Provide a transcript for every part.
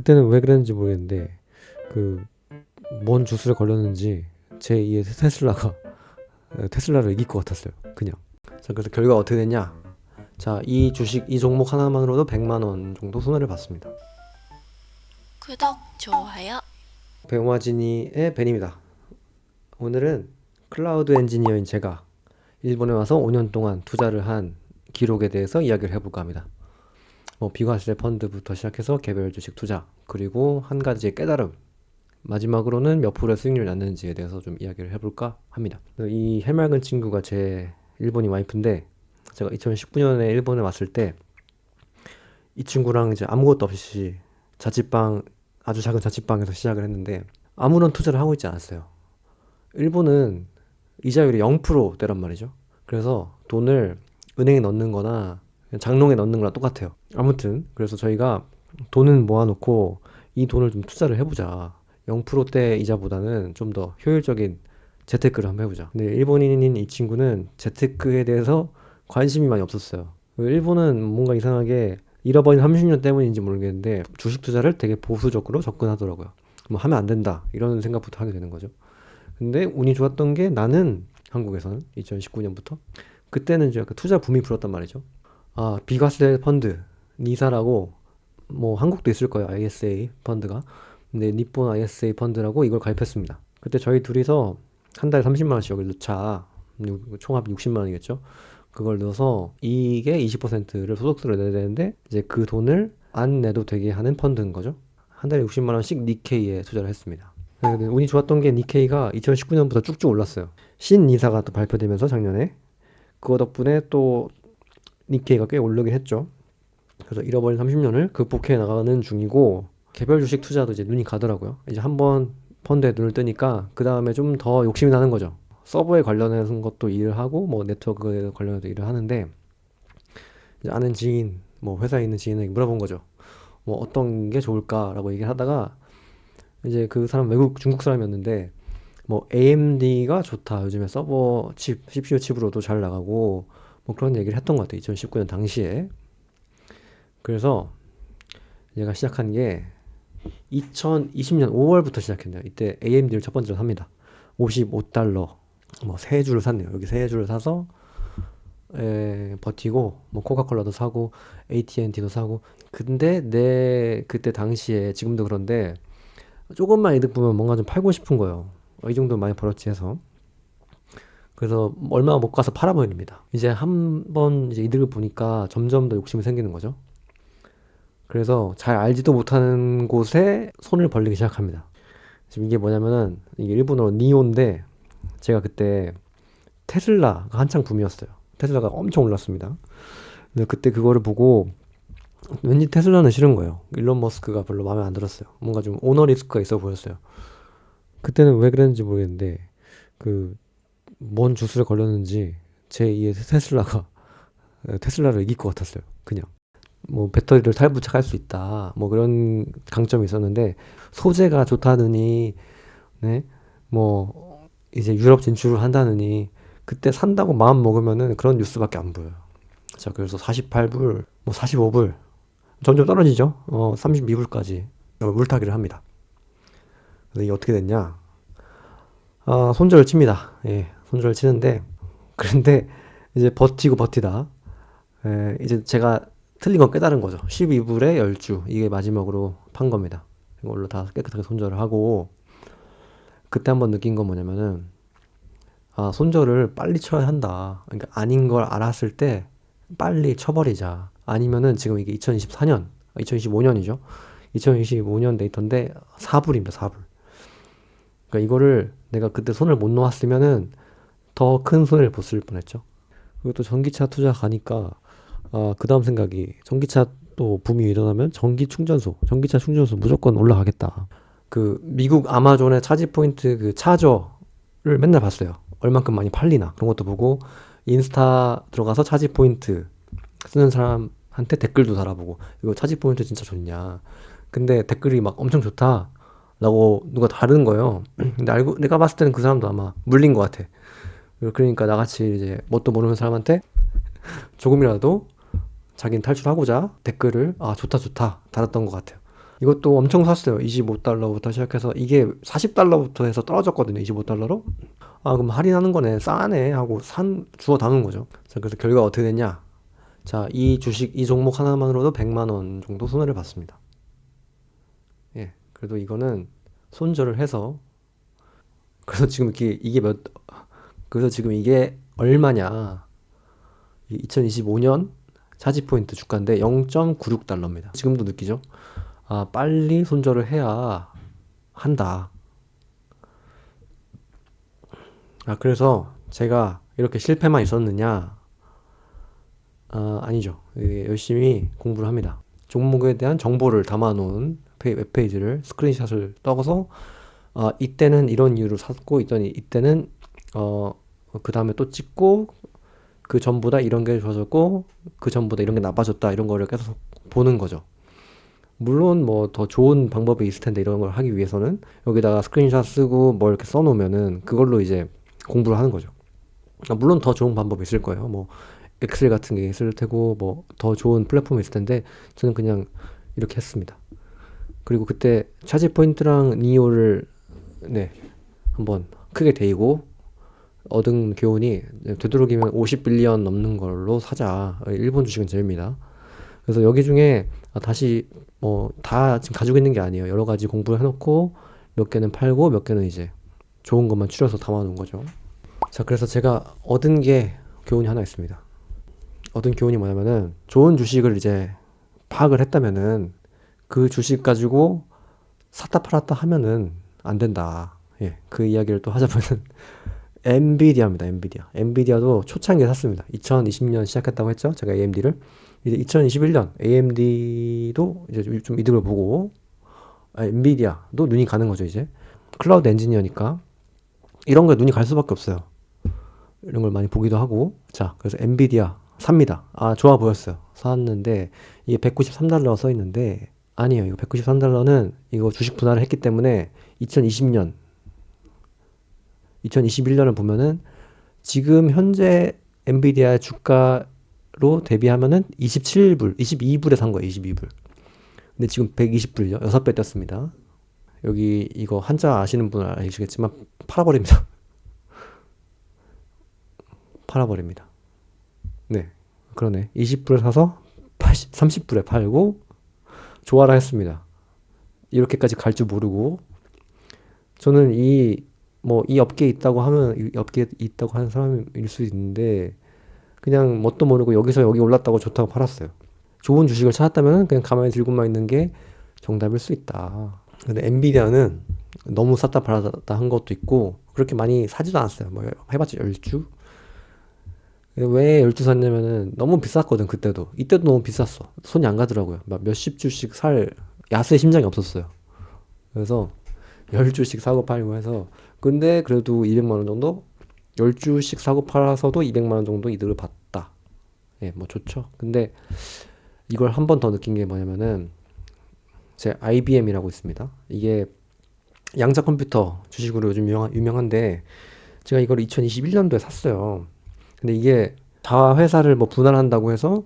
그때는 왜 그랬는지 모르겠는데 그 뭔 주스를 걸렸는지 제 2의 테슬라가 테슬라를 이길 것 같았어요. 그냥. 자 그래서 결과 어떻게 됐냐? 자 이 주식 이 종목 하나만으로도 100만 원 정도 손해를 봤습니다. 구독, 좋아요. 배우마지니의 벤입니다. 오늘은 클라우드 엔지니어인 제가 일본에 와서 5년 동안 투자를 한 기록에 대해서 이야기를 해볼까 합니다. 뭐 비과세 펀드부터 시작해서 개별 주식 투자 그리고 한 가지의 깨달음 마지막으로는 몇 프로의 수익률이 났는지에 대해서 좀 이야기를 해볼까 합니다. 이 해맑은 친구가 제 일본인 와이프인데 제가 2019년에 일본에 왔을 때 이 친구랑 이제 아무것도 없이 자취방 아주 작은 자취방에서 시작을 했는데 아무런 투자를 하고 있지 않았어요. 일본은 이자율이 0%대란 말이죠. 그래서 돈을 은행에 넣는 거나 장롱에 넣는 거랑 똑같아요. 아무튼 그래서 저희가 돈은 모아놓고 이 돈을 좀 투자를 해보자. 0%대 이자보다는 좀 더 효율적인 재테크를 한번 해보자. 근데 일본인인 이 친구는 재테크에 대해서 관심이 많이 없었어요. 일본은 뭔가 이상하게 잃어버린 30년 때문인지 모르겠는데 주식 투자를 되게 보수적으로 접근하더라고요. 뭐 하면 안 된다 이런 생각부터 하게 되는 거죠. 근데 운이 좋았던 게 나는 한국에서는 2019년부터 그때는 이제 그 투자 붐이 불었단 말이죠. 아 비과세 펀드 니사라고 뭐 한국도 있을 거예요 ISA 펀드가 근데 니폰 ISA 펀드라고 이걸 가입했습니다. 그때 저희 둘이서 한 달에 30만 원씩 여기 넣자 총합 60만 원이겠죠. 그걸 넣어서 이익의 20%를 소득세를 내야 되는데 이제 그 돈을 안 내도 되게 하는 펀드인 거죠. 한 달에 60만 원씩 니케이에 투자를 했습니다. 네, 운이 좋았던 게 니케이가 2019년부터 쭉쭉 올랐어요. 신 이사가 또 발표되면서 작년에 그거 덕분에 또 니케이가 꽤 오르긴 했죠. 그래서 잃어버린 30년을 극복해 나가는 중이고 개별 주식 투자도 이제 눈이 가더라고요. 이제 한번 펀드에 눈을 뜨니까 그 다음에 좀 더 욕심이 나는 거죠. 서버에 관련해서 것도 일을 하고 뭐 네트워크에 관련해서 일을 하는데 아는 지인 뭐 회사에 있는 지인에게 물어본 거죠. 뭐 어떤 게 좋을까라고 얘기를 하다가 이제 그 사람 외국 중국 사람이었는데 뭐 AMD가 좋다. 요즘에 서버 칩, CPU 칩으로도 잘 나가고 뭐 그런 얘기를 했던 것 같아요. 2019년 당시에. 그래서 얘가 시작한 게 2020년 5월부터 시작했네요. 이때 AMD를 첫 번째로 삽니다. 55달러. 뭐 세 줄을 샀네요. 여기 세 줄을 사서 에, 버티고 뭐 코카콜라도 사고 AT&T도 사고 근데 내 그때 당시에 지금도 그런데 조금만 이득 보면 뭔가 좀 팔고 싶은 거예요. 어, 이 정도 많이 벌었지 해서 그래서 얼마 못 가서 팔아버립니다. 이제 한번 이제 이득을 보니까 점점 더 욕심이 생기는 거죠. 그래서 잘 알지도 못하는 곳에 손을 벌리기 시작합니다. 지금 이게 뭐냐면은 이게 일본어로 니온데 제가 그때 테슬라가 한창 붐이었어요. 테슬라가 엄청 올랐습니다. 근데 그때 그거를 보고 왠지 테슬라는 싫은 거예요. 일론 머스크가 별로 마음에 안 들었어요. 뭔가 좀 오너 리스크가 있어 보였어요. 그때는 왜 그랬는지 모르겠는데 그 뭔 주스를 걸렸는지 제 2의 테슬라가 테슬라를 이길 것 같았어요. 그냥. 뭐 배터리를 탈부착할 수 있다. 뭐 그런 강점이 있었는데 소재가 좋다느니 네. 뭐 이제 유럽 진출을 한다느니 그때 산다고 마음 먹으면은 그런 뉴스밖에 안 보여요. 자, 그래서 48불, 뭐 45불 점점 떨어지죠. 어, 32불까지 물타기를 합니다. 그래서 이게 어떻게 됐냐? 아, 손절을 칩니다. 예, 손절을 치는데 그런데 이제 버티고 버티다. 예, 이제 제가 틀린 건 깨달은 거죠. 12불에 10주. 이게 마지막으로 판 겁니다. 이걸로 다 깨끗하게 손절을 하고, 그때 한번 느낀 건 뭐냐면은, 아, 손절을 빨리 쳐야 한다. 그러니까 아닌 걸 알았을 때 빨리 쳐버리자. 아니면은 지금 이게 2024년, 2025년이죠. 2025년 데이터인데 4불입니다, 4불. 그러니까 이거를 내가 그때 손을 못 놓았으면은 더 큰 손해를 봤을 뻔했죠. 그리고 또 전기차 투자 가니까 아, 그 다음 생각이 전기차 또 붐이 일어나면 전기 충전소, 전기차 충전소 무조건 올라가겠다. 그 미국 아마존의 차지 포인트 그 차저를 맨날 봤어요. 얼만큼 많이 팔리나 그런 것도 보고 인스타 들어가서 차지 포인트 쓰는 사람한테 댓글도 달아보고 이거 차지 포인트 진짜 좋냐. 근데 댓글이 막 엄청 좋다. 라고 누가 다른 거예요. 근데 알고 내가 봤을 때는 그 사람도 아마 물린 것 같아. 그러니까 나같이 이제 뭣도 모르는 사람한테 조금이라도 자기는 탈출하고자 댓글을 아 좋다 좋다 달았던 것 같아요. 이것도 엄청 샀어요. 25달러부터 시작해서 이게 40달러부터 해서 떨어졌거든요. 25달러로. 아, 그럼 할인하는 거네. 싸네 하고 산 주워 담은 거죠. 자, 그래서 결과가 어떻게 됐냐? 자, 이 주식 이 종목 하나만으로도 100만 원 정도 손해를 봤습니다. 예. 그래도 이거는 손절을 해서 그래서 지금 이게 이게 몇 그래서 지금 이게 얼마냐? 2025년 차지 포인트 주가인데 0.96달러입니다. 지금도 느끼죠? 아, 빨리 손절을 해야 한다. 아, 그래서 제가 이렇게 실패만 있었느냐? 아, 아니죠. 예, 열심히 공부를 합니다. 종목에 대한 정보를 담아놓은 페이- 웹페이지를 스크린샷을 떠서 아, 이때는 이런 이유로 샀고, 이때는, 이때는 어, 그 다음에 또 찍고, 그 전보다 이런 게 좋아졌고, 그 전보다 이런 게 나빠졌다. 이런 거를 계속 보는 거죠. 물론 뭐 더 좋은 방법이 있을 텐데 이런 걸 하기 위해서는 여기다가 스크린샷 쓰고 뭐 이렇게 써놓으면은 그걸로 이제 공부를 하는 거죠. 아, 물론 더 좋은 방법이 있을 거예요. 뭐 엑셀 같은 게 있을 테고 뭐 더 좋은 플랫폼이 있을 텐데 저는 그냥 이렇게 했습니다. 그리고 그때 차지 포인트랑 니오를 네 한번 크게 데이고 얻은 교훈이 되도록이면 50빌리언 넘는 걸로 사자. 일본 주식은 제일입니다. 그래서 여기 중에 아, 다시 뭐 다 지금 가지고 있는 게 아니에요. 여러 가지 공부를 해놓고 몇 개는 팔고 몇 개는 이제 좋은 것만 추려서 담아놓은 거죠. 자, 그래서 제가 얻은 게 교훈이 하나 있습니다. 얻은 교훈이 뭐냐면은 좋은 주식을 이제 파악을 했다면은 그 주식 가지고 샀다 팔았다 하면은 안 된다. 예, 그 이야기를 또 하자면은 엔비디아입니다. 엔비디아. 엔비디아도 초창기에 샀습니다. 2020년 시작했다고 했죠. 제가 AMD를. 이제 2021년 AMD도 이제 좀- 좀 이득을 보고 아, 엔비디아도 눈이 가는 거죠, 이제. 클라우드 엔지니어니까 이런 거에 눈이 갈 수밖에 없어요. 이런 걸 많이 보기도 하고. 자, 그래서 엔비디아 삽니다. 아, 좋아 보였어요. 샀는데 이게 193달러 써 있는데 아니에요. 이거 193달러는 이거 주식 분할을 했기 때문에 2020년 2021년을 보면은 지금 현재 엔비디아 주가로 대비하면은 27불, 22불에 산 거예요. 22불. 근데 지금 120불요. 6배 떴습니다. 여기 이거 한자 아시는 분은 아시겠지만 팔아버립니다. 팔아버립니다. 네. 그러네. 20불에 사서 80, 30불에 팔고 조화라 했습니다. 이렇게까지 갈 줄 모르고 저는 이 뭐 이 업계에 있다고 하면 이 업계에 있다고 하는 사람일 수 있는데 그냥 뭣도 모르고 여기서 여기 올랐다고 좋다고 팔았어요. 좋은 주식을 찾았다면 그냥 가만히 들고만 있는 게 정답일 수 있다. 근데 엔비디아는 너무 샀다 팔았다 한 것도 있고 그렇게 많이 사지도 않았어요. 뭐 해봤자 10주? 왜 10주 샀냐면은 너무 비쌌거든 그때도. 이때도 너무 비쌌어. 손이 안 가더라고요. 막 몇십 주씩 살 야수의 심장이 없었어요. 그래서 10주씩 사고 팔고 해서 근데 그래도 200만 원 정도 10주씩 사고 팔아서도 200만 원 정도 이득을 봤다. 예, 뭐 좋죠. 근데 이걸 한 번 더 느낀 게 뭐냐면은 제 IBM이라고 있습니다. 이게 양자 컴퓨터 주식으로 요즘 유명한, 유명한데 제가 이걸 2021년도에 샀어요. 근데 이게 자화 회사를 뭐 분할한다고 해서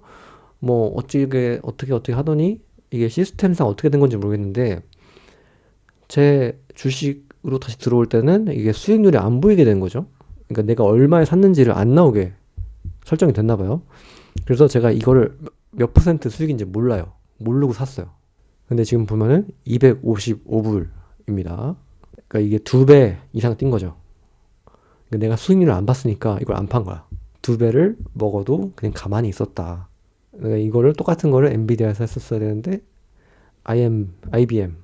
뭐 어찌게 어떻게 어떻게 하더니 이게 시스템상 어떻게 된 건지 모르겠는데 제 주식 으로 다시 들어올 때는 이게 수익률이 안 보이게 된 거죠. 그러니까 내가 얼마에 샀는지를 안 나오게 설정이 됐나 봐요. 그래서 제가 이거를 몇 퍼센트 수익인지 몰라요. 모르고 샀어요. 근데 지금 보면은 255불입니다. 그러니까 이게 두 배 이상 뛴 거죠. 그러니까 내가 수익률을 안 봤으니까 이걸 안 판 거야. 두 배를 먹어도 그냥 가만히 있었다. 그러니까 이거를 똑같은 거를 엔비디아에서 했었어야 되는데 IM, IBM에서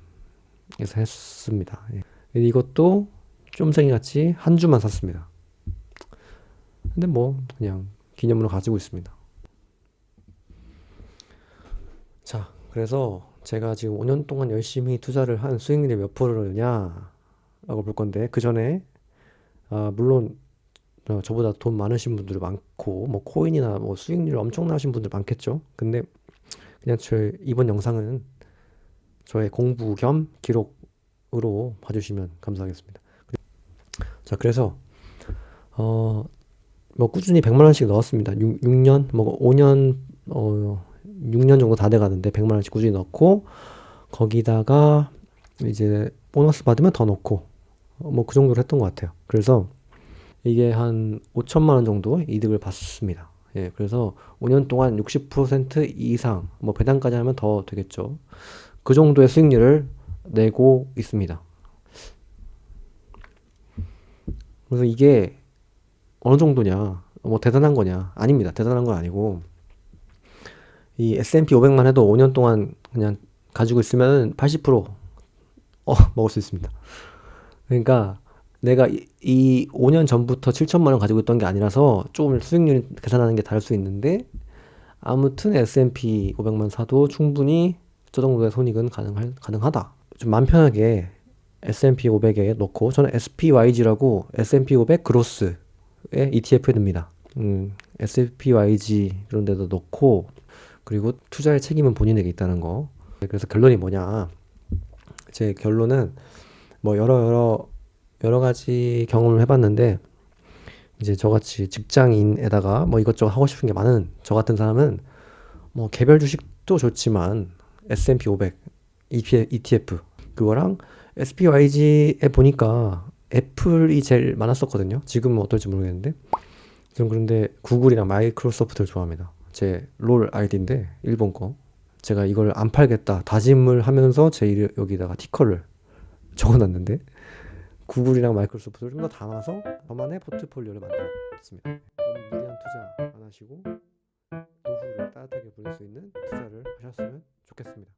했습니다. 예. 이것도 쫌생이 같이 한 주만 샀습니다. 근데 뭐 그냥 기념으로 가지고 있습니다. 자, 그래서 제가 지금 5년 동안 열심히 투자를 한 수익률이 몇 프로냐라고 볼 건데 그 전에 아, 물론 어, 저보다 돈 많으신 분들 많고 뭐 코인이나 뭐 수익률 엄청나신 분들 많겠죠. 근데 그냥 저 이번 영상은 저의 공부 겸 기록 으로 봐주시면 감사하겠습니다. 자, 그래서 어, 뭐 꾸준히 100만 원씩 넣었습니다. 6, 6년, 뭐 5년, 어, 6년 정도 다 돼 가는데 100만 원씩 꾸준히 넣고 거기다가 이제 보너스 받으면 더 넣고 뭐 그 정도로 했던 것 같아요. 그래서 이게 한 5천만 원 정도 이득을 봤습니다. 예, 그래서 5년 동안 60% 이상, 뭐 배당까지 하면 더 되겠죠. 그 정도의 수익률을 내고 있습니다. 그래서 이게 어느 정도냐, 뭐 대단한 거냐? 아닙니다. 대단한 건 아니고 이 S&P 500만 해도 5년 동안 그냥 가지고 있으면 80% 어, 먹을 수 있습니다. 그러니까 내가 이, 이 5년 전부터 7천만 원 가지고 있던 게 아니라서 조금 수익률 계산하는 게 다를 수 있는데 아무튼 S&P 500만 사도 충분히 저 정도의 손익은 가능할, 가능하다. 좀 마음 편하게 S&P 500에 넣고 저는 SPYG라고 S&P 500 그로스의 ETF에 듭니다. 음, SPYG 이런 데도 넣고 그리고 투자의 책임은 본인에게 있다는 거. 그래서 결론이 뭐냐? 제 결론은 뭐 여러 여러 여러 가지 경험을 해봤는데 이제 저같이 직장인에다가 뭐 이것저것 하고 싶은 게 많은 저 같은 사람은 뭐 개별 주식도 좋지만 S&P 500 ETF 그거랑 SPYG에 보니까 애플이 제일 많았었거든요. 지금은 어떨지 모르겠는데 저는 그런데 구글이랑 마이크로소프트를 좋아합니다. 제 롤 아이디인데 일본 거 제가 이걸 안 팔겠다 다짐을 하면서 제 이름 여기다가 티커를 적어놨는데 구글이랑 마이크로소프트를 좀 더 담아서 저만의 포트폴리오를 만들었습니다. 너무 무리한 투자 안 하시고 노후를 따뜻하게 보낼 수 있는 투자를 하셨으면 좋겠습니다.